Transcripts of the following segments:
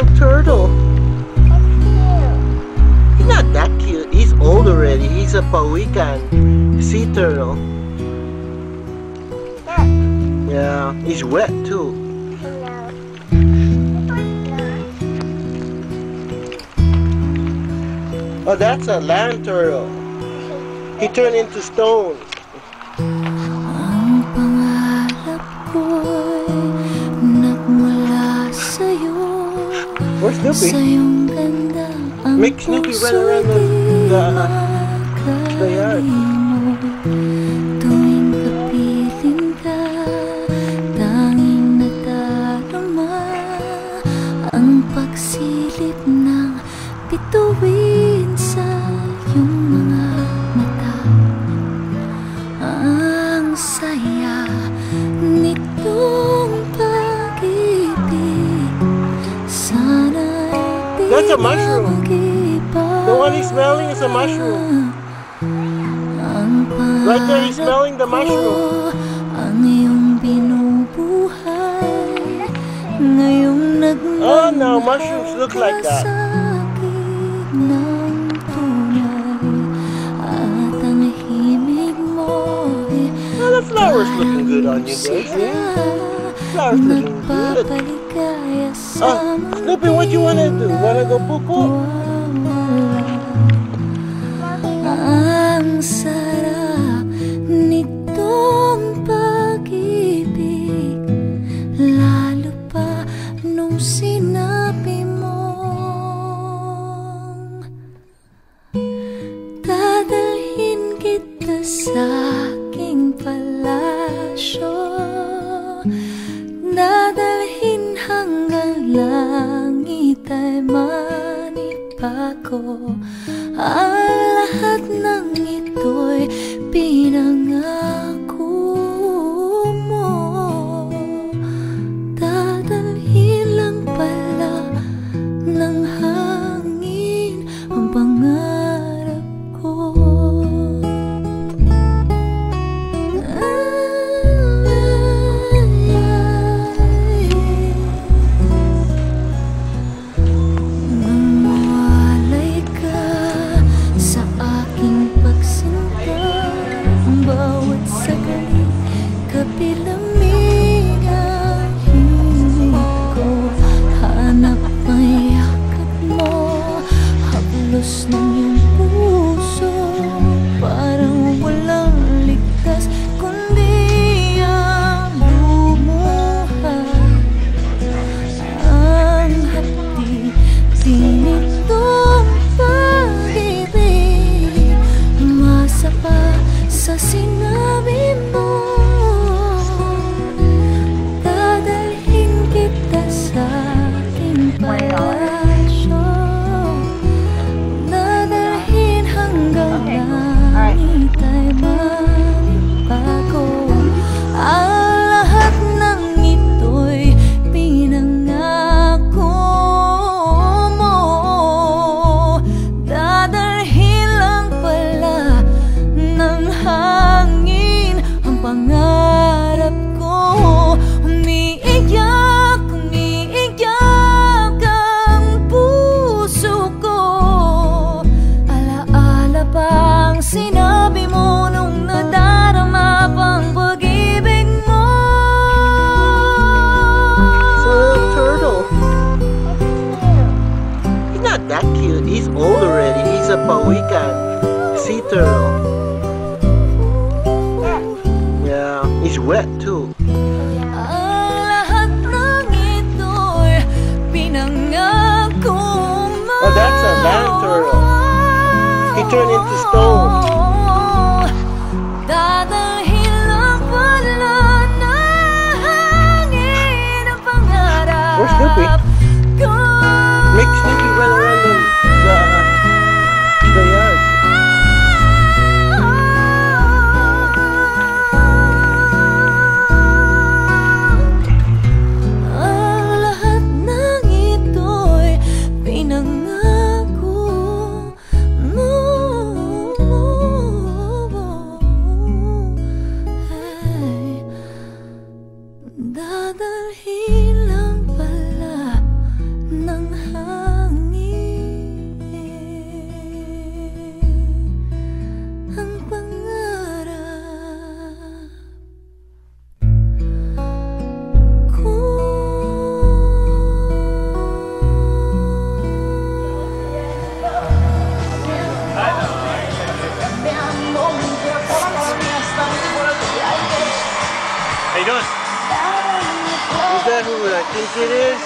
little turtle. He's not that cute. He's old already. He's a Pawican sea turtle. Yeah, he's wet too. Oh, that's a land turtle. He turned into stone. Snoopy? Make Snoopy run around the, the, the yard. Ang pagsilip ng bituin a mushroom. The one he's smelling is a mushroom. Right there, he's smelling the mushroom. Oh no, mushrooms look like that. Well, the flower's looking good on you, Daisy. Eh? Flower's looking good. Oh, Snoopy, what you wanna do? Wanna go poo-poo? Ang sarap nitong pag-ibig nung sinabi mong Dadalhin sa pa ko. Ang lahat ng ito'y pinang He's old already. He's a pawikan sea turtle. Yeah, he's wet too. Ang lahat ng ito'y pinangako mo Oh, that's a land turtle. He turned into stone. Who I think it is?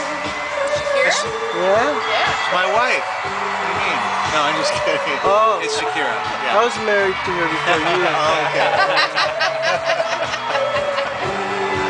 Shakira? Yeah? Yeah. It's my wife. What do you mean? No, I'm just kidding. Oh. It's Shakira. I was married to her before you. Oh, okay.